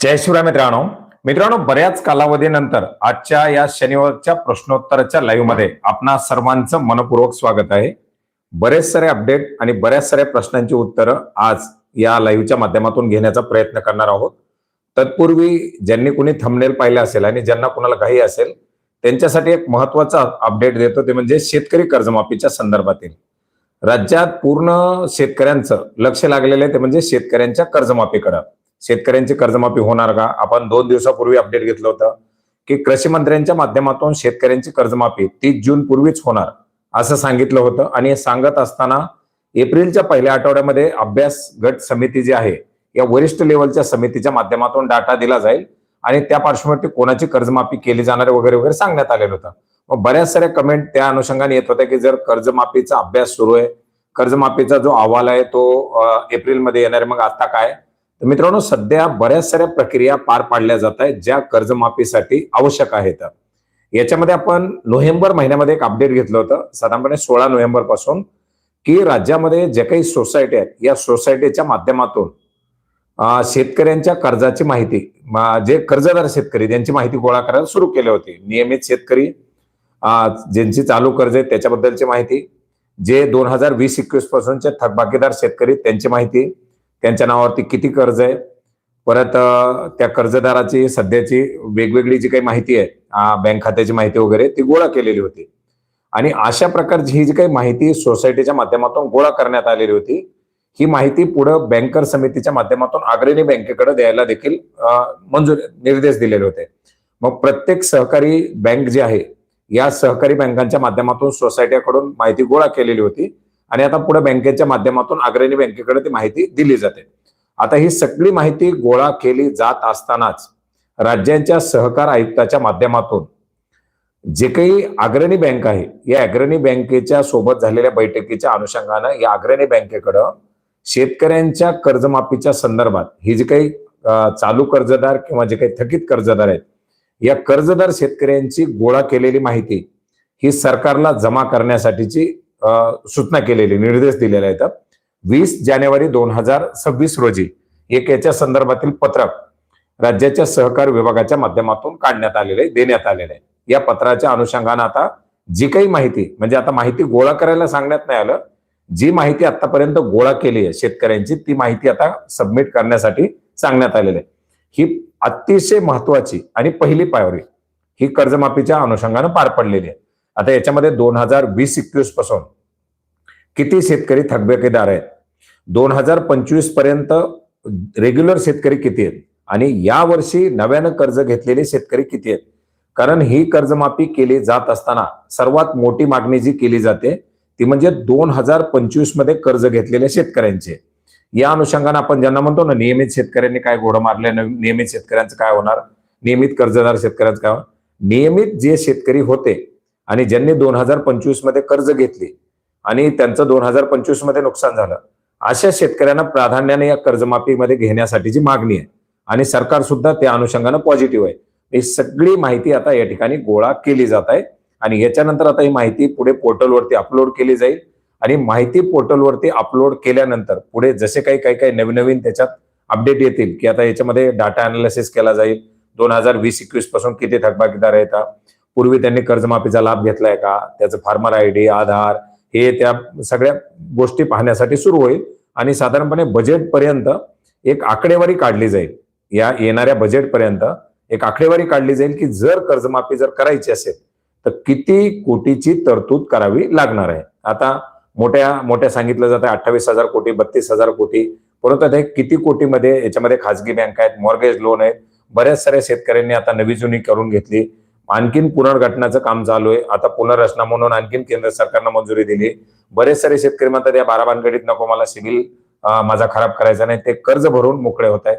जय शिवराय मित्रांनो. मित्रांनो बऱ्याच कालावधीनंतर आजच्या या शनिवारच्या प्रश्नोत्तराच्या लाईव्हमध्ये आपणा सर्वांचं मनपूर्वक स्वागत आहे. बरेच सारे अपडेट आणि बऱ्याच साऱ्या प्रश्नांची उत्तरं आज या लाईव्हच्या माध्यमातून घेण्याचा प्रयत्न करणार आहोत. तत्पूर्वी ज्यांनी कुणी थंबनेल पाहिलं असेल आणि ज्यांना कुणाला घाई असेल त्यांच्यासाठी एक महत्त्वाचा अपडेट देतो ते म्हणजे शेतकरी कर्जमाफीच्या संदर्भातील. राज्यात पूर्ण शेतकऱ्यांचं लक्ष लागलेलं आहे ते म्हणजे शेतकऱ्यांच्या कर्जमाफीकडं. शेतकऱ्यांची कर्जमाफी होणार का? आपण दोन दिवसापूर्वी अपडेट घेतलं होतं की कृषी मंत्र्यांच्या माध्यमातून शेतकऱ्यांची कर्जमाफी तीस जून पूर्वीच होणार असं सांगितलं होतं. आणि सांगत असताना एप्रिलच्या पहिल्या आठवड्यामध्ये अभ्यास गट समिती जी आहे या वरिष्ठ लेवलच्या समितीच्या माध्यमातून डाटा दिला जाईल आणि त्या पार्श्वभूमीवरती कोणाची कर्जमाफी केली जाणार वगैरे वगैरे सांगण्यात आलेलं होतं. मग बऱ्याच साऱ्या कमेंट त्या अनुषंगाने येत होत्या की जर कर्जमाफीचा अभ्यास सुरू आहे कर्जमाफीचा जो अहवाल आहे तो एप्रिलमध्ये येणार मग आता काय? तर मित्रांनो सध्या बऱ्याच साऱ्या प्रक्रिया पार पाडल्या जात आहेत ज्या कर्जमाफीसाठी आवश्यक आहेत. याच्यामध्ये आपण नोव्हेंबर महिन्यामध्ये एक अपडेट घेतलं होतं. साधारणपणे सोळा नोव्हेंबरपासून की राज्यामध्ये जे काही सोसायटी आहेत या सोसायटीच्या माध्यमातून शेतकऱ्यांच्या कर्जाची माहिती जे कर्जदार शेतकरी त्यांची माहिती गोळा करायला सुरू केली होती. नियमित शेतकरी ज्यांची चालू कर्ज आहे त्याच्याबद्दलची माहिती जे दोन हजार वीस एकवीस पासूनचे थकबाकीदार शेतकरी त्यांची माहिती त्यांच्या नावावरती किती कर्ज आहे परत त्या कर्जदाराची सध्याची वेगवेगळी जी काही माहिती आहे बँक खात्याची माहिती वगैरे ती गोळा केलेली होती. आणि अशा प्रकारची ही जी काही माहिती सोसायटीच्या माध्यमातून गोळा करण्यात आलेली होती ही माहिती पुढे बँकर समितीच्या माध्यमातून अग्रणी बँकेकडे द्यायला देखील मंजूर निर्देश दिलेले होते. मग प्रत्येक सहकारी बँक जी आहे या सहकारी बँकांच्या माध्यमातून सोसायटीकडून माहिती गोळा केलेली होती. आणि आता पुढे बँकेच्या माध्यमातून अग्रणी बँकेकडे ती माहिती दिली जाते. आता ही सगळी माहिती गोळा केली जात असतानाच राज्यांच्या सहकार आयुक्ताच्या माध्यमातून जे काही अग्रणी बँक आहे या अग्रणी बँकेच्या सोबत झालेल्या बैठकीच्या अनुषंगानं या अग्रणी बँकेकडं शेतकऱ्यांच्या कर्जमाफीच्या संदर्भात ही जी काही चालू कर्जदार किंवा जे काही थकीत कर्जदार आहेत या कर्जदार शेतकऱ्यांची गोळा केलेली माहिती ही सरकारला जमा करण्यासाठीची सूचना केलेली निर्देश दिलेले आहेत. वीस जानेवारी दोन हजार सव्वीस रोजी एक याच्या संदर्भातील पत्रक राज्याच्या सहकार विभागाच्या माध्यमातून काढण्यात आलेले देण्यात आलेले आहे. या पत्राच्या अनुषंगानं आता जी काही माहिती म्हणजे आता माहिती गोळा करायला सांगण्यात नाही आलं जी माहिती आतापर्यंत गोळा केली आहे शेतकऱ्यांची ती माहिती आता सबमिट करण्यासाठी सांगण्यात आलेली आहे. ही अतिशय महत्वाची आणि पहिली पायरी ही कर्जमाफीच्या अनुषंगानं पार पडलेली आहे. आता याच्यामध्ये दोन हजार वीस एकवीसपासून किती शेतकरी थकबेकेदार आहेत? दोन हजार पंचवीसपर्यंत रेग्युलर शेतकरी किती आहेत? आणि या वर्षी नव्यानं कर्ज घेतलेले शेतकरी किती आहेत? कारण ही कर्जमाफी केली जात असताना सर्वात मोठी मागणी जी केली जाते ती म्हणजे दोन हजार पंचवीसमध्ये कर्ज घेतलेल्या शेतकऱ्यांचे. या अनुषंगाने आपण ज्यांना म्हणतो ना नियमित शेतकऱ्यांनी काय घोडं मारले नियमित शेतकऱ्यांचं काय होणार? नियमित कर्जदार शेतकऱ्यांचं काय होणार? नियमित जे शेतकरी होते आणि ज्यांनी दोन हजार पंचवीसमध्ये कर्ज घेतली आणि त्यांचं दोन हजार पंचवीसमध्ये नुकसान झालं अशा शेतकऱ्यांना प्राधान्याने या कर्जमाफीमध्ये घेण्यासाठीची मागणी आहे. आणि सरकार सुद्धा त्या अनुषंगानं पॉझिटिव्ह आहे. ही सगळी माहिती आता या ठिकाणी गोळा केली जात आहे. आणि याच्यानंतर आता ही माहिती पुढे पोर्टलवरती अपलोड केली जाईल. आणि माहिती पोर्टलवरती अपलोड केल्यानंतर पुढे जसे काही काही काही नवीन नवीन त्याच्यात अपडेट येतील की आता याच्यामध्ये डाटा अनालिसिस केला जाईल. दोन हजार वीस एकवीसपासून किती थकबाकीदार येतात पूर्वी त्यांनी कर्जमाफीचा लाभ घेतलाय का? त्याचं फार्मर आय डी आधार हे त्या सगळ्या गोष्टी पाहण्यासाठी सुरू होईल. आणि साधारणपणे बजेट पर्यंत एक आकडेवारी काढली जाईल. या येणाऱ्या बजेट पर्यंत एक आकडेवारी काढली जाईल की जर कर्जमाफी जर करायची असेल तर किती कोटीची तरतूद करावी लागणार आहे? आता मोठ्या मोठ्या सांगितलं जातं अठ्ठावीस हजार कोटी बत्तीस हजार कोटी. परंतु आता हे किती कोटीमध्ये याच्यामध्ये खाजगी बँक आहेत मॉर्गेज लोन आहेत. बऱ्याच साऱ्या शेतकऱ्यांनी आता नवी जुनी करून घेतली. आणखीन पुनर्गठनाचं काम चालू आहे. आता पुनर्रचना म्हणून आणखीन केंद्र सरकारनं मंजुरी दिली. बरेच सारे शेतकरी म्हणतात या बारा भानगडीत नको मला सिव्हिल माझा खराब करायचा नाही. ते कर्ज भरून मोकळे होत आहे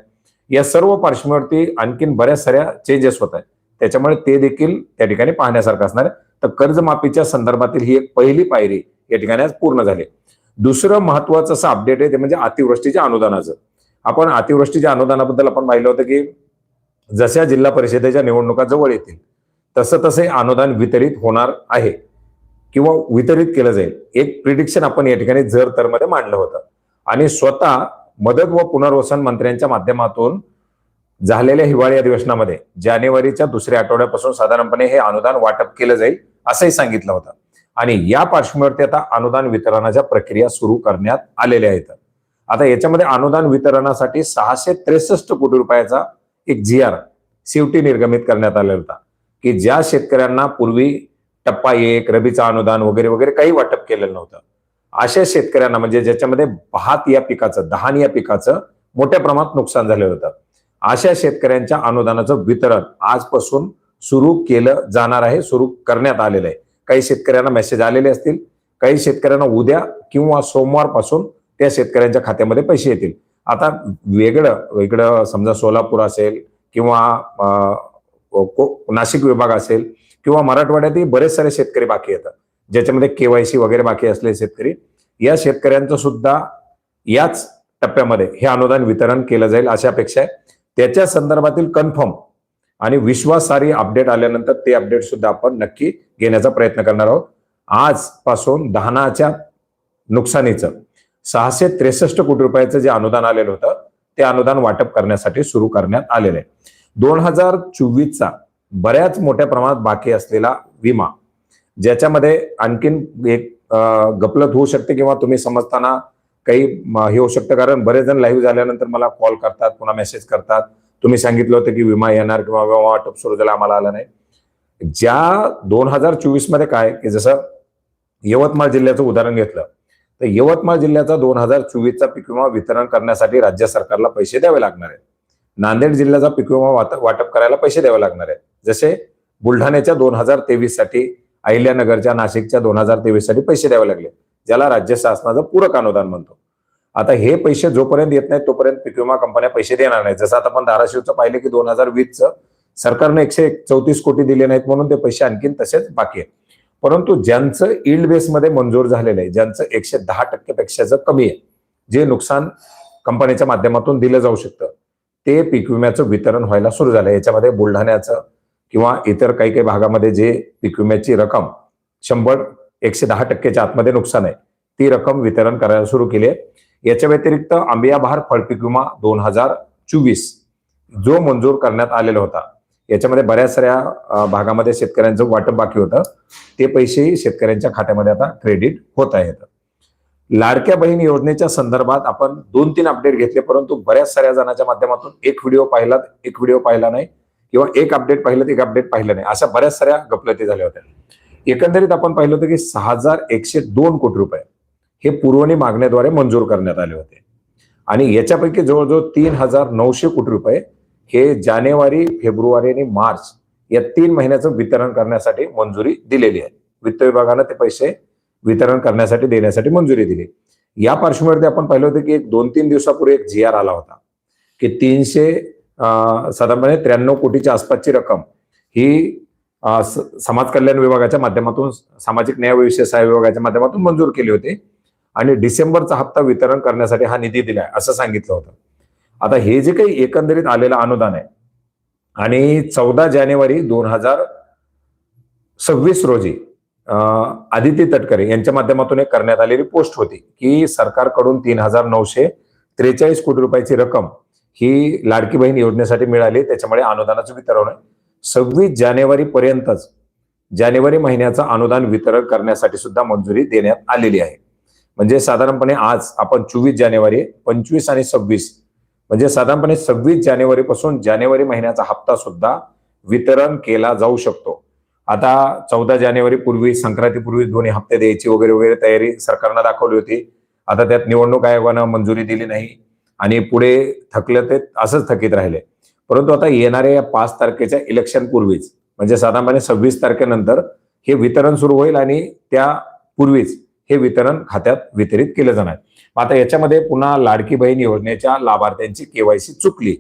या सर्व पार्श्वभूमीवरती आणखीन बऱ्याच साऱ्या चेंजेस होत आहेत. त्याच्यामुळे ते देखील त्या ठिकाणी पाहण्यासारखं असणार आहे. तर कर्जमाफीच्या संदर्भातील ही एक पहिली पायरी या ठिकाणी आज पूर्ण झाली दुसरं महत्वाचं असं अपडेट आहे ते म्हणजे अतिवृष्टीच्या अनुदानाचं. आपण अतिवृष्टीच्या अनुदानाबद्दल आपण पाहिलं होतं की जशा जिल्हा परिषदेच्या निवडणुका जवळ येतील तसं तसे अनुदान वितरित होणार आहे. किंवा वितरित केलं जाईल. एक प्रिडिक्शन आपण या ठिकाणी जर तर मध्ये मांडलं होतं. आणि स्वतः मदत व पुनर्वसन मंत्र्यांच्या माध्यमातून झालेल्या हिवाळी अधिवेशनामध्ये जानेवारीच्या दुसऱ्या आठवड्यापासून साधारणपणे हे अनुदान वाटप केलं जाईल असंही सांगितलं होतं. आणि या पार्श्वभूमीवरती आता अनुदान वितरणाच्या प्रक्रिया सुरू करण्यात आलेल्या आहेत. आता याच्यामध्ये अनुदान वितरणासाठी सहाशे त्रेसष्ट कोटी रुपयाचा एक जी आर शेवटी निर्गमित करण्यात आलेला होता. की ज्या शेतकऱ्यांना पूर्वी टप्पा एक रबीचा अनुदान वगैरे वगैरे काही वाटप केलेलं नव्हतं. अशा शेतकऱ्यांना म्हणजे ज्याच्यामध्ये भात या पिकाचं दहान या पिकाचं मोठ्या प्रमाणात नुकसान झालेलं होतं. अशा शेतकऱ्यांच्या अनुदानाचं वितरण आजपासून सुरू केलं जाणार आहे सुरू करण्यात आलेलं आहे. काही शेतकऱ्यांना मेसेज आलेले असतील काही शेतकऱ्यांना उद्या किंवा सोमवारपासून त्या शेतकऱ्यांच्या खात्यामध्ये पैसे येतील. आता वेगळं वेगळं समजा सोलापूर असेल किंवा नाशिक विभाग असेल किंवा मराठवाड्यातही बरेच सारे शेतकरी बाकी येतात. ज्याच्यामध्ये केवायसी वगैरे बाकी असलेले शेतकरी या शेतकऱ्यांचं सुद्धा याच टप्प्यामध्ये हे अनुदान वितरण केलं जाईल अशी अपेक्षा आहे. त्याच्या संदर्भातील कन्फर्म आणि विश्वासारी अपडेट आल्यानंतर ते अपडेट सुद्धा आपण नक्की घेण्याचा प्रयत्न करणार आहोत. आजपासून धानाच्या नुकसानीचं सहाशे त्रेसष्ट कोटी रुपयाचं जे अनुदान आलेलं होतं ते अनुदान वाटप करण्यासाठी सुरू करण्यात आलेलं आहे. दोन हजार चोवीसचा बऱ्याच मोठ्या प्रमाणात बाकी असलेला विमा ज्याच्यामध्ये आणखीन एक गपलत होऊ शकते किंवा तुम्ही समजताना काही हे होऊ शकतं. कारण बरेच जण लाईव्ह झाल्यानंतर मला कॉल करतात पुन्हा मेसेज करतात. तुम्ही सांगितलं होतं की विमा येणार किंवा विमा वाटप सुरू झाला आम्हाला आला नाही. ज्या दोन हजार चोवीसमध्ये काय की जसं यवतमाळ जिल्ह्याचं उदाहरण घेतलं तर यवतमाळ जिल्ह्याचा दोन हजार चोवीसचा पीक विमा वितरण करण्यासाठी राज्य सरकारला पैसे द्यावे लागणार आहेत. नांदेड जिल्ह्याचा पीक विमा वाटप करायला पैसे द्यावे लागणार आहेत. जसे बुलढाण्याच्या दोन हजार तेवीससाठी अहिल्यानगरच्या नाशिकच्या दोन हजार तेवीससाठी पैसे द्यावे लागले ज्याला राज्य शासनाचं पूरक अनुदान म्हणतो. आता हे पैसे जोपर्यंत येत नाहीत तोपर्यंत पीक विमा कंपन्या पैसे देणार नाहीत. जसं आता आपण धाराशिवचं पाहिलं की दोन हजार वीसचं सरकारने एकशे चौतीस कोटी दिले नाहीत म्हणून ते पैसे आणखीन तसेच बाकी आहेत. परंतु ज्यांचं इल्ड बेसमध्ये मंजूर झालेलं आहे ज्यांचं एकशे दहा टक्केपेक्षाचं कमी आहे जे नुकसान कंपनीच्या माध्यमातून दिलं जाऊ शकतं ते पीक विम्याचं वितरण व्हायला सुरू झालं याच्यामध्ये बुलढाण्याचं किंवा इतर काही काही भागामध्ये जे पीक विम्याची रक्कम शंभर एकशे दहा टक्क्याच्या आतमध्ये नुकसान आहे ती रक्कम वितरण करायला सुरू केली आहे. याच्या व्यतिरिक्त आंबिया बहार फळपीक विमा दोन हजार चोवीस जो मंजूर करण्यात आलेला होता. याच्यामध्ये बऱ्याच साऱ्या भागामध्ये शेतकऱ्यांचं वाटप बाकी होतं. ते पैसेही शेतकऱ्यांच्या खात्यामध्ये आता क्रेडिट होत आहेत. लाडक्या बहीण योजनेच्या संदर्भात आपण दोन तीन अपडेट घेतले परंतु बऱ्याच साऱ्या जणांच्या माध्यमातून एक व्हिडिओ पाहिला एक व्हिडिओ पाहिला नाही किंवा एक अपडेट पाहिलं एक अपडेट पाहिलं नाही. अशा बऱ्याच साऱ्या गफलती झाल्या होत्या. एकंदरीत आपण पाहिलं होतं की सहा हजार एकशे दोन कोटी रुपये हे पुरवणी मागण्याद्वारे मंजूर करण्यात आले होते. आणि याच्यापैकी जवळजवळ तीन हजार नऊशे कोटी रुपये हे जानेवारी फेब्रुवारी आणि मार्च या तीन महिन्याचं वितरण करण्यासाठी मंजुरी दिलेली आहे. वित्त विभागानं ते पैसे वितरण करण्यासाठी देण्यासाठी मंजुरी दिली. या पार्श्वभूमीवरती आपण पाहिलं होतं की एक दोन तीन दिवसापूर्वी एक जी आर आला होता की तीनशे साधारणपणे त्र्याण्णव कोटीच्या आसपासची रक्कम ही समाज कल्याण विभागाच्या माध्यमातून सामाजिक न्याय व विशेष सहाय्य विभागाच्या माध्यमातून मंजूर केली होती आणि डिसेंबरचा हप्ता वितरण करण्यासाठी हा निधी दिलाय असं सांगितलं होतं. आता हे जे काही एकंदरीत आलेलं अनुदान आहे आणि चौदा जानेवारी दोन हजार सव्वीस रोजी अं, आदिती तटकरे यांच्या माध्यमातून एक करण्यात आलेली पोस्ट होती की सरकारकडून तीन हजार नऊशे त्रेचाळीस कोटी रुपयाची रक्कम ही लाडकी बहीण योजनेसाठी मिळाली. त्याच्यामुळे अनुदानाचं वितरण सव्वीस जानेवारी पर्यंतच जानेवारी महिन्याचं अनुदान वितरण करण्यासाठी सुद्धा मंजुरी देण्यात आलेली आहे. म्हणजे साधारणपणे आज आपण चोवीस जानेवारी पंचवीस आणि सव्वीस म्हणजे साधारणपणे सव्वीस जानेवारी पासून जानेवारी महिन्याचा हप्ता सुद्धा वितरण केला जाऊ शकतो. आता चौदा जानेवारी पूर्वी संक्रांतीपूर्वी दोन्ही हप्ते द्यायची वगैरे वगैरे तयारी सरकारनं दाखवली होती. आता त्यात निवडणूक आयोगानं मंजुरी दिली नाही आणि पुढे थकलं ते असंच थकीत राहिले. परंतु आता येणाऱ्या या पाच तारखेच्या इलेक्शन पूर्वीच म्हणजे साधारणपणे सव्वीस तारखेनंतर हे वितरण सुरू होईल आणि त्या पूर्वीच हे वितरण खात्यात वितरित केलं जाणार. आता याच्यामध्ये पुन्हा लाडकी बहीण योजनेच्या लाभार्थ्यांची केवायसी चुकली.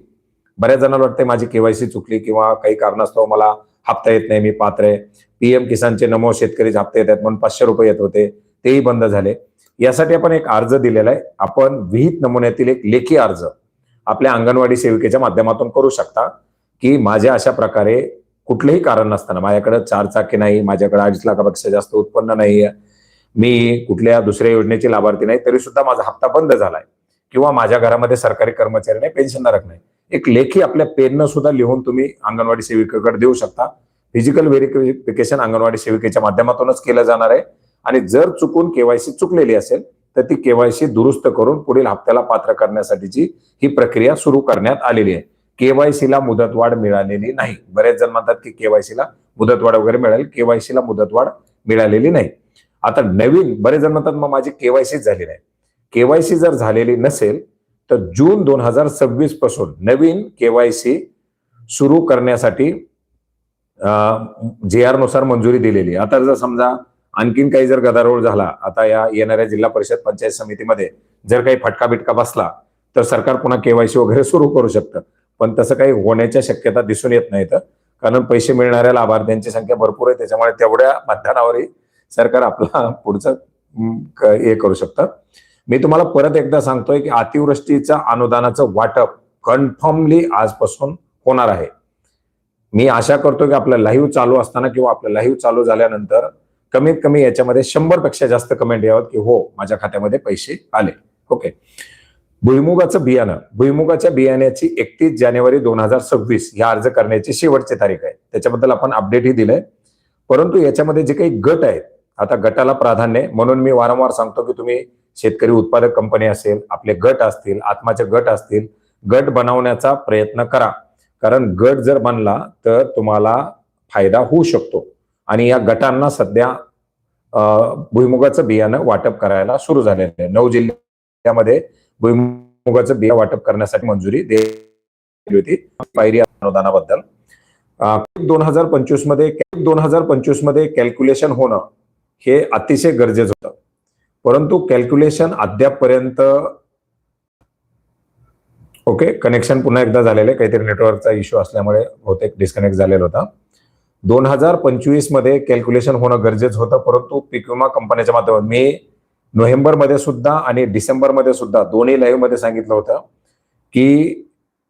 बऱ्याच जणांना वाटते माझी केवायसी चुकली किंवा काही कारणास्तव मला हप्ता येत नाही मी पात्र आहे. पीएम किसानचे नमो शेतकरी हप्ते येत आहेत म्हणून पाचशे रुपये येत होते तेही बंद झाले. यासाठी आपण एक अर्ज दिलेला आहे. आपण विहित नमुन्यातील एक लेखी अर्ज आपल्या अंगणवाडी सेविकेच्या माध्यमातून करू शकता की माझ्या अशा प्रकारे कुठलंही कारण नसताना माझ्याकडे चार चाकी नाही माझ्याकडे अडीच लाखापेक्षा जास्त उत्पन्न नाही मी कुठल्या दुसऱ्या योजनेची लाभार्थी नाही तरी सुद्धा माझा हप्ता बंद झालाय. किंवा माझ्या घरामध्ये सरकारी कर्मचारी नाही पेन्शनधारक नाही. एक लेखी आपल्या पेननं सुद्धा लिहून तुम्ही अंगणवाडी सेविकेकडे देऊ शकता. फिजिकल व्हेरिफिकेशन अंगणवाडी सेविकेच्या माध्यमातूनच केलं जाणार आहे. आणि जर चुकून केवायसी चुकलेली असेल तर ती केवायसी दुरुस्त करून पुढील हप्त्याला पात्र करण्यासाठीची ही प्रक्रिया सुरू करण्यात आलेली आहे. केवायसीला मुदतवाढ मिळालेली नाही. बरेच जण म्हणतात की केवायसीला मुदतवाढ वगैरे मिळेल केवायसीला मुदतवाढ मिळालेली नाही. आता नवीन बरेच जण म्हणतात मग माझी केवायसी झाली नाही. केवायसी जर झालेली नसेल तर जून दोन हजार सव्वीसपासून नवीन केवायसी सुरू करण्यासाठी जे आरनुसार मंजुरी दिलेली आता जर समजा आणखीन काही जर गदारोळ झाला आता या येणाऱ्या जिल्हा परिषद पंचायत समितीमध्ये जर काही फटका बिटका बसला तर सरकार पुन्हा केवायसी वगैरे सुरू करू शकतं. पण तसं काही होण्याच्या शक्यता दिसून येत नाहीत कारण पैसे मिळणाऱ्या लाभार्थ्यांची संख्या भरपूर आहे. त्याच्यामुळे तेवढ्या मतदानावरही सरकार आपला पुढचं हे करू शकतं. मी तुम्हाला परत एकदा सांगतोय की अतिवृष्टीचं अनुदानाचं वाटप कन्फर्मली आजपासून होणार आहे. मी आशा करतो की आपलं लाईव्ह चालू असताना किंवा आपलं लाईव्ह चालू झाल्यानंतर कमीत कमी याच्यामध्ये शंभरपेक्षा जास्त कमेंट यावं की हो माझ्या खात्यामध्ये पैसे आले. ओके. भुईमुगाचं बियाणं. भुईमुगाच्या बियाण्याची एकतीस जानेवारी दोन हजार सव्वीस ह्या अर्ज करण्याची शेवटची तारीख आहे. त्याच्याबद्दल आपण अपडेटही दिलंय. परंतु याच्यामध्ये जे काही गट आहेत आता गटाला प्राधान्य म्हणून मी वारंवार सांगतो की तुम्ही शेतकरी उत्पादक कंपनी असेल आपले गट असतील आत्माचे गट असतील गट बनवण्याचा प्रयत्न करा. कारण गट जर बनला तर तुम्हाला फायदा होऊ शकतो. आणि या गटांना सध्या भुईमुगाचं बियाणं वाटप करायला सुरू झालेलं आहे. नऊ जिल्ह्यामध्ये भुईमुगाचं बिया वाटप करण्यासाठी मंजुरी दिली होती. पायरी अनुदानाबद्दल. दोन हजार पंचवीसमध्ये दोन हजार पंचवीसमध्ये कॅल्क्युलेशन होणं हे अतिशय गरजेचं होतं. परंतु कॅल्क्युलेशन अद्यापपर्यंत ओके कनेक्शन पुन्हा एकदा झालेलं आहे. काहीतरी नेटवर्कचा इश्यू असल्यामुळे बहुतेक डिस्कनेक्ट झालेला होता. दोन हजार पंचवीसमध्ये कॅल्क्युलेशन होणं गरजेचं होतं परंतु पीक विमा कंपन्याच्या माध्यमात मी नोव्हेंबरमध्ये सुद्धा आणि डिसेंबरमध्ये सुद्धा दोन्ही लाईव्हमध्ये सांगितलं होतं की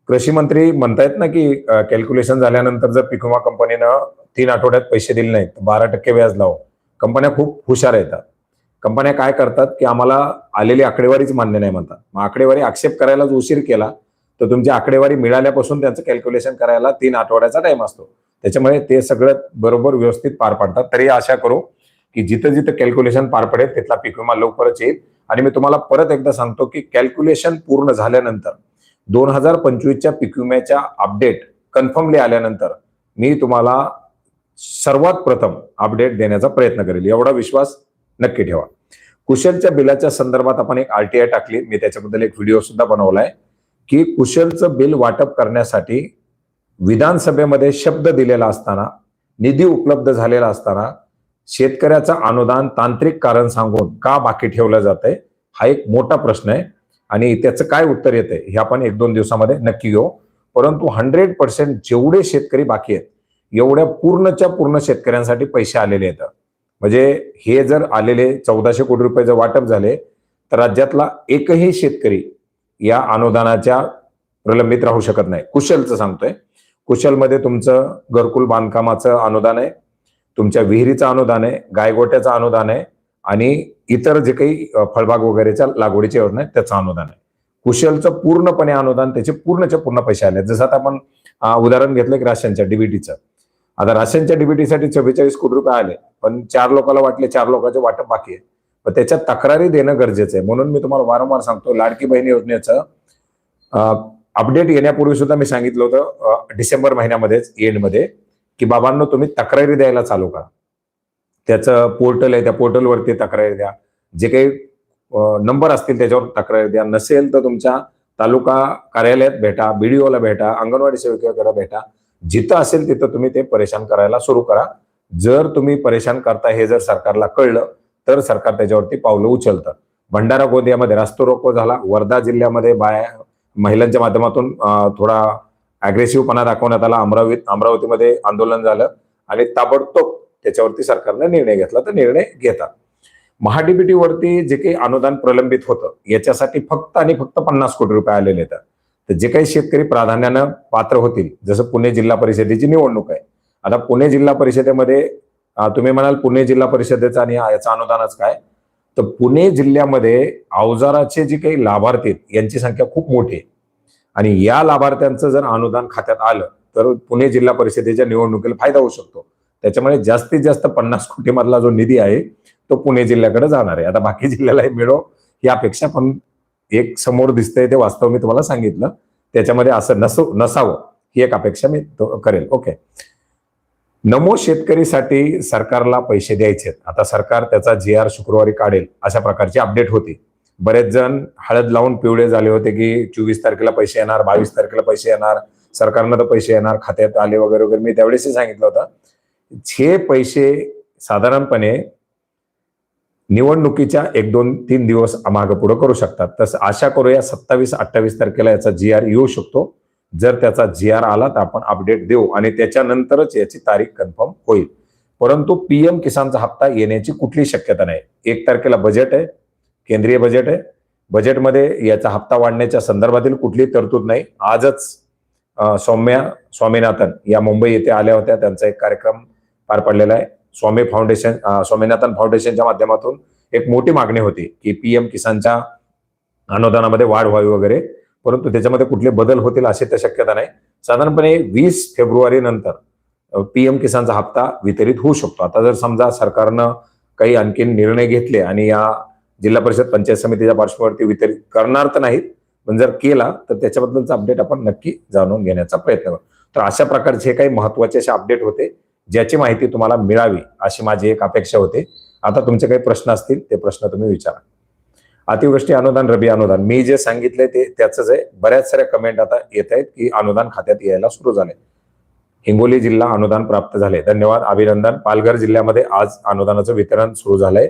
कृषी मंत्री म्हणतायत ना की कॅल्क्युलेशन झाल्यानंतर जर पीक विमा कंपनीनं तीन आठवड्यात पैसे दिले नाहीत बारा टक्के व्याज लावू. कंपन्या खूप हुशार येतात. कंपन्या काय करतात की आम्हाला आलेली आकडेवारीच मान्य नाही म्हणतात. मग आकडेवारी आक्षेप करायला जो उशीर केला तर तुमची आकडेवारी मिळाल्यापासून त्यांचं कॅल्क्युलेशन करायला तीन आठवड्याचा टाइम असतो. त्याच्यामुळे ते सगळं बरोबर व्यवस्थित पार पाडतात. तरी आशा करू की जिथं जिथं कॅल्क्युलेशन पार पडेल तिथला पीक विमा लवकरच येईल. आणि मी तुम्हाला परत एकदा सांगतो की कॅल्क्युलेशन पूर्ण झाल्यानंतर दोन हजार पंचवीसच्या पीक विम्याच्या अपडेट कन्फर्मली आल्यानंतर मी तुम्हाला सर्वात प्रथम अपडेट देण्याचा प्रयत्न करेल. एवढा विश्वास नक्की ठेवा. कुशलच्या बिलाच्या संदर्भात आपण एक आरटीआय टाकली. मी त्याच्याबद्दल एक व्हिडिओ सुद्धा बनवलाय. की कुशलचं बिल वाटप करण्यासाठी विधानसभेमध्ये शब्द दिलेला असताना निधी उपलब्ध झालेला असताना शेतकऱ्याचं अनुदान तांत्रिक कारण सांगून का बाकी ठेवलं जातंय हा एक मोठा प्रश्न आहे. आणि त्याचं काय उत्तर येतंय हे आपण एक दोन दिवसामध्ये नक्की घेऊ. परंतु हंड्रेड पर्सेंट जेवढे शेतकरी बाकी आहेत एवढ्या पूर्णच्या पूर्ण शेतकऱ्यांसाठी पैसे आलेले आहेत. म्हणजे हे जर आलेले चौदाशे कोटी रुपये जर वाटप झाले तर राज्यातला एकही शेतकरी या अनुदानाच्या प्रलंबित राहू शकत नाही. कुशलचं सांगतोय. कुशलमध्ये तुमचं घरकुल बांधकामाचं अनुदान आहे तुमच्या विहिरीचं अनुदान आहे गायगोट्याचं अनुदान आहे आणि इतर जे काही फळबाग वगैरेच्या लागवडीची योजना आहे त्याचं अनुदान आहे. कुशलचं पूर्णपणे अनुदान त्याचे पूर्णच्या पूर्ण पैसे आले जसं आता आपण उदाहरण घेतलं की राशनच्या डीबीटीचं आता राशनच्या डीबीटीसाठी चव्वेचाळीस कोटी रुपये आले पण चार लोकांना वाटले चार लोकांचे वाटप बाकी आहे पण त्याच्यात तक्रारी देणं गरजेचं आहे. म्हणून मी तुम्हाला वारंवार सांगतो लाडकी बहीण योजनेचं अपडेट येण्यापूर्वी सुद्धा मी सांगितलं होतं डिसेंबर महिन्यामध्येच एंडमध्ये की बाबांनो तुम्ही तक्रारी द्यायला चालू करा. त्याचं पोर्टल आहे त्या पोर्टलवरती तक्रारी द्या. जे काही नंबर असतील त्याच्यावर तक्रारी द्या. नसेल तर तुमच्या तालुका कार्यालयात भेटा बीडीओला भेटा अंगणवाडी सेविकेकडे भेटा. जिथं असेल तिथं तुम्ही ते परेशान करायला सुरू करा. जर तुम्ही परेशान करता हे जर सरकारला कळलं तर सरकार त्याच्यावरती पावलं उचलतं. भंडारा गोंदियामध्ये रास्तो रोको झाला. वर्धा जिल्ह्यामध्ये बाया महिलांच्या माध्यमातून थोडा अग्रेसिव्हपणा दाखवण्यात आला. अमरावती अमरावतीमध्ये आंदोलन झालं आणि ताबडतोब त्याच्यावरती सरकारने निर्णय घेतला. तर निर्णय घेतात महाडीबीटी वरती जे काही अनुदान प्रलंबित होतं याच्यासाठी फक्त आणि फक्त पन्नास कोटी रुपये आलेले आहेत. तर जे काही शेतकरी प्राधान्यानं पात्र होतील जसं पुणे जिल्हा परिषदेची निवडणूक आहे. आता पुणे जिल्हा परिषदेमध्ये तुम्ही म्हणाल पुणे जिल्हा परिषदेचा आणि याचा याचं अनुदानच काय? तर पुणे जिल्ह्यामध्ये अवजाराचे जे काही लाभार्थी आहेत यांची संख्या खूप मोठी आहे. आणि या लाभार्थ्यांचं जर अनुदान खात्यात आलं तर पुणे जिल्हा परिषदेच्या निवडणुकीला फायदा होऊ शकतो. त्याच्यामुळे जास्तीत जास्त पन्नास कोटी मधला जो निधी आहे तो पुणे जिल्ह्याकडे जाणार आहे. आता बाकी जिल्ह्यालाही मिळो यापेक्षा अपेक्षा पण एक समोर दिसतंय ते वास्तव मी तुम्हाला सांगितलं. त्याच्यामध्ये असं नसो नसावं. ही एक अपेक्षा मी करेल. ओके नमो शेतकरीसाठी सरकारला पैसे द्यायचे आता सरकार त्याचा जी आर शुक्रवारी काढेल अशा प्रकारची अपडेट होती. बरेच जण हळद लावून पिवळे झाले होते की चोवीस तारखेला पैसे येणार बावीस तारखेला पैसे येणार सरकारनं तर पैसे येणार खात्यात आले वगैरे वगैरे. मी त्यावेळेसही सांगितलं होतं. हे पैसे साधारणपणे निवडणुकीच्या एक दोन तीन दिवस मागं पुढं करू शकतात. तसं आशा करूया सत्तावीस अठ्ठावीस तारखेला याचा जी आर येऊ शकतो. जर त्याचा जी आर आला तर आपण अपडेट देऊ आणि त्याच्यानंतरच याची तारीख कन्फर्म होईल. परंतु पीएम किसानचा हप्ता येण्याची कुठली शक्यता नाही. एक तारखेला बजेट आहे केंद्रीय बजेट आहे. बजेटमध्ये याचा हप्ता वाढण्याच्या संदर्भातील कुठली तरतूद नाही. आजच सौम्या स्वामीनाथन या मुंबई येथे आल्या होत्या. त्यांचा एक कार्यक्रम पार पडलेला आहे. स्वामी फाउंडेशन स्वामीनाथन फाउंडेशनच्या माध्यमातून एक मोठी मागणी होती की पीएम किसानच्या अनुदानामध्ये वाढ व्हावी वगैरे. परंतु त्याच्यामध्ये कुठले बदल होतील अशी तर शक्यता नाही. साधारणपणे वीस फेब्रुवारी नंतर पीएम किसानचा हप्ता वितरित होऊ शकतो. आता जर समजा सरकारनं काही आणखीन निर्णय घेतले आणि या जिल्हा परिषद पंचायत समितीच्या पार्श्वभूमीवरती वितरित करणार तर नाहीत पण जर केला तर त्याच्याबद्दलचा अपडेट आपण नक्की जाणून घेण्याचा प्रयत्न करू. तर अशा प्रकारचे काही महत्त्वाचे असे अपडेट होते. ज्याची माहिती तुम्हाला मिळावी अशी माझी एक अपेक्षा होते. आता तुमचे काही प्रश्न असतील ते प्रश्न तुम्ही विचारा. अतिवृष्टी अनुदान रबी अनुदान. मी जे सांगितले ते त्याच आहे. बऱ्याच साऱ्या कमेंट आता येत आहेत की अनुदान खात्यात यायला सुरू झाले हिंगोली जिल्हा अनुदान प्राप्त झाले धन्यवाद अभिनंदन. पालघर जिल्ह्यामध्ये आज अनुदानाचं वितरण सुरू झालंय.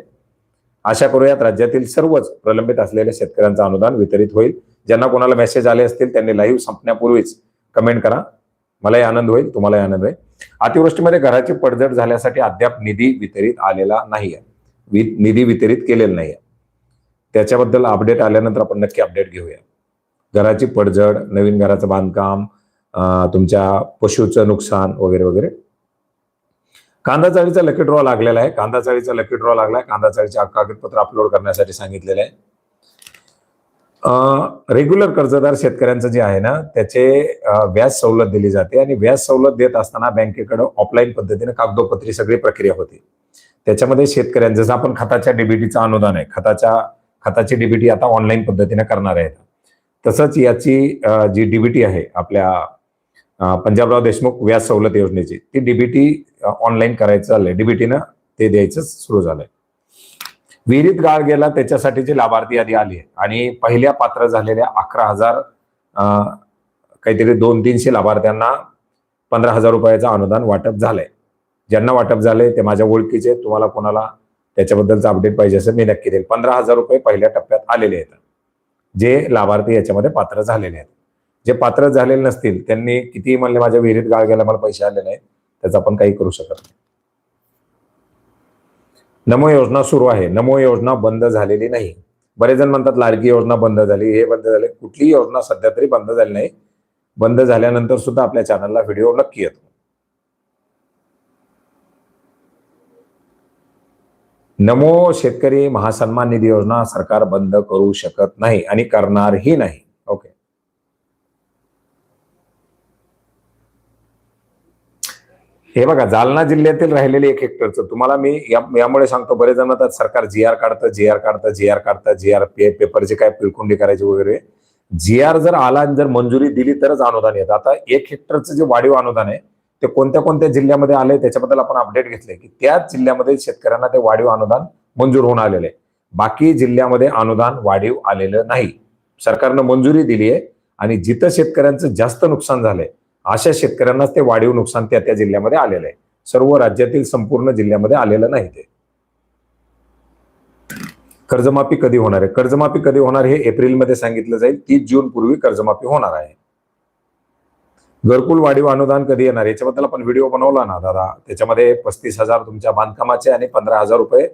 आशा करूयात राज्यातील सर्वच प्रलंबित असलेल्या शेतकऱ्यांचं अनुदान वितरित होईल. ज्यांना कोणाला मेसेज आले असतील त्यांनी लाईव्ह संपण्यापूर्वीच कमेंट करा. मलाही आनंद होईल तुम्हालाही आनंद होईल. अतिवृष्टीमध्ये घराची पडझड झाल्यासाठी अद्याप निधी वितरित आलेला नाहीये. निधी वितरित केलेला नाहीये. त्याच्याबद्दल अपडेट आल्यानंतर आपण नक्की अपडेट घेऊया. घराची पडझड नवीन घराचं बांधकाम तुमच्या पशुचं नुकसान वगैरे वगैरे. कांदा चाळीचा लकी ड्रॉ लागलेला आहे. कांदा चाळीचा लकी ड्रॉ लागलाय. कांदा चाळीचे कागदपत्र अपलोड करण्यासाठी सांगितलेलं आहे. रेग्युलर कर्जदार शेतकऱ्यांचं जे आहे ना त्याचे व्याज सवलत दिली जाते आणि व्याज सवलत देत असताना बँकेकडे ऑफलाईन पद्धतीने कागदोपत्री सगळी प्रक्रिया होती. त्याच्यामध्ये शेतकऱ्यांचं जसं आपण खताच्या डीबीटीचं अनुदान आहे खताच्या खताची डीबीटी आता ऑनलाईन पद्धतीने करणार आहेत. तसंच याची जी डीबीटी आहे आपल्या पंजाबराव देशमुख व्याज सवलत योजनेची ती डीबीटी ऑनलाईन करायचं चाललंय डीबीटीनं ते द्यायचं सुरू झालंय. विहिरीत गाळ गेला त्याच्यासाठीची लाभार्थी यादी आली आहे. आणि पहिल्या पात्र झालेल्या अकरा हजार काहीतरी दोन तीनशे लाभार्थ्यांना पंधरा हजार रुपयाचं अनुदान वाटप झालंय. ज्यांना वाटप झालंय ते माझ्या ओळखीचे तुम्हाला कोणाला त्याच्याबद्दलचं अपडेट पाहिजे असं मी नक्की देईल. पंधरा हजार रुपये पहिल्या टप्प्यात आलेले आहेत. जे लाभार्थी याच्यामध्ये पात्र झालेले आहेत. जे पात्र झालेले नसतील त्यांनी कितीही म्हणले माझ्या विहिरीत गाळ गेला मला पैसे आले नाही त्याचा आपण काही करू शकत नाही. नमो योजना सुरू आहे. नमो योजना बंद झालेली नाही. बरेच जण म्हणतात लाडकी योजना बंद झाली हे बंद झाले. कुठलीही योजना सध्या तरी बंद झाली नाही. बंद झाल्यानंतर सुद्धा आपल्या चॅनलला व्हिडिओ नक्की येतो. नमो शेतकरी महासन्मान निधी योजना सरकार बंद करू शकत नाही आणि करणारही नाही ओके हे बघा जालना जिल्ह्यातील राहिलेले एक हेक्टरचं तुम्हाला मी यामुळे सांगतो बरेच जण आता सरकार जी आर काढतं जी आर काढतं जी आर काढतं जी आर पेपरचे काय पिलकुंडी करायची वगैरे. जी आर जर आला आणि जर मंजुरी दिली तरच अनुदान येतं. आता एक हेक्टरचं जे वाढीव अनुदान आहे ते कोणत्या कोणत्या जिल्ह्यामध्ये आले त्याच्याबद्दल आपण अपडेट घेतले की त्याच जिल्ह्यामध्ये शेतकऱ्यांना ते वाढीव अनुदान मंजूर होऊन आलेले आहे. बाकी जिल्ह्यामध्ये अनुदान वाढीव आलेलं नाही. सरकारनं मंजुरी दिली आहे आणि जिथं शेतकऱ्यांचं जास्त नुकसान झालंय अशा शेतकऱ्यांनाच ते वाढीव नुकसान त्या त्या जिल्ह्यामध्ये आलेलं आहे. सर्व राज्यातील संपूर्ण जिल्ह्यामध्ये आलेलं नाही ते. कर्जमाफी कधी होणार आहे? कर्जमाफी कधी होणार हे एप्रिलमध्ये सांगितलं जाईल. तीस जून पूर्वी कर्जमाफी होणार आहे. घरकुल वाढीव अनुदान कधी येणार? याच्याबद्दल आपण व्हिडिओ बनवला ना दादा? त्याच्यामध्ये पस्तीस हजार तुमच्या बांधकामाचे आणि पंधरा हजार रुपये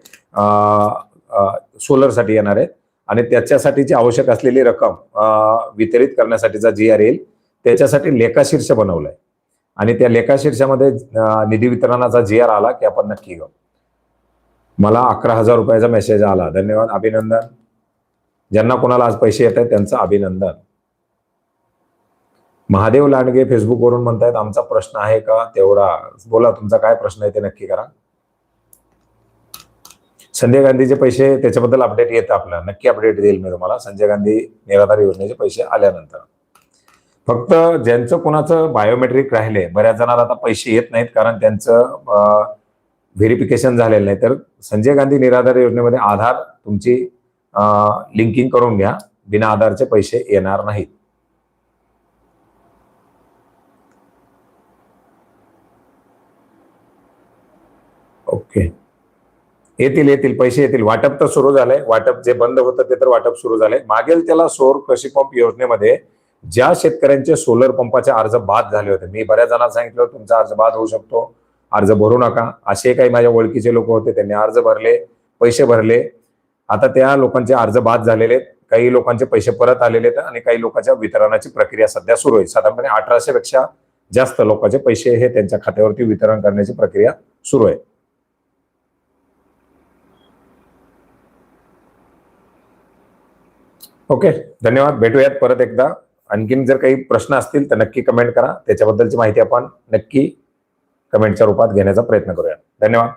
सोलरसाठी येणार आहेत. आणि त्याच्यासाठीची आवश्यक असलेली रक्कम वितरित करण्यासाठीचा जी आर येईल त्याच्यासाठी लेखाशीर्ष बनवलंय. आणि त्या लेखाशीर्षामध्ये निधी वितरणाचा जी आर आला की आपण नक्की घेऊ. मला अकरा हजार रुपयाचा मेसेज आला. धन्यवाद अभिनंदन. ज्यांना कोणाला आज पैसे येत आहेत त्यांचं अभिनंदन. महादेव लांडगे फेसबुकवरून म्हणतायत आमचा प्रश्न आहे का तेवढा? बोला तुमचा काय प्रश्न आहे ते नक्की करा. संजय गांधीचे पैसे त्याच्याबद्दल अपडेट येतं आपलं. नक्की अपडेट देईल मी तुम्हाला. संजय गांधी निराधार योजनेचे पैसे आल्यानंतर. फक्त ज्यांचं कुणाचं बायोमेट्रिक राहिले बऱ्याच जणांना आता पैसे येत नाहीत कारण त्यांचं व्हेरिफिकेशन झालेलं नाही. तर संजय गांधी निराधार योजनेमध्ये आधार तुमची लिंकिंग करून घ्या. बिना आधारचे पैसे येणार नाहीत. ओके. येतील येतील पैसे येतील. वाटप तर सुरू झालंय. वाटप जे बंद होतं ते तर वाटप सुरू झालंय. मागेल त्याला सौर कृषी पंप योजनेमध्ये ज्या शेतकऱ्यांचे सोलर पंपाचे अर्ज बाद झाले होते मी बऱ्याच जणांना सांगितलं तुमचा अर्ज बाद होऊ शकतो अर्ज भरू नका. असे काही माझ्या ओळखीचे लोक होते त्यांनी अर्ज भरले पैसे भरले. आता त्या लोकांचे अर्ज बाद झालेले आहेत. काही लोकांचे पैसे परत आलेले आहेत आणि काही लोकांच्या वितरणाची प्रक्रिया सध्या सुरू आहे. साधारणपणे अठराशे पेक्षा जास्त लोकांचे पैसे हे त्यांच्या खात्यावरती वितरण करण्याची प्रक्रिया सुरू आहे. ओके धन्यवाद. भेटूयात परत एकदा. आणखीन जर काही प्रश्न असतील तर नक्की कमेंट करा. त्याच्याबद्दलची माहिती आपण नक्की कमेंटच्या रूपात घेण्याचा प्रयत्न करूया. धन्यवाद.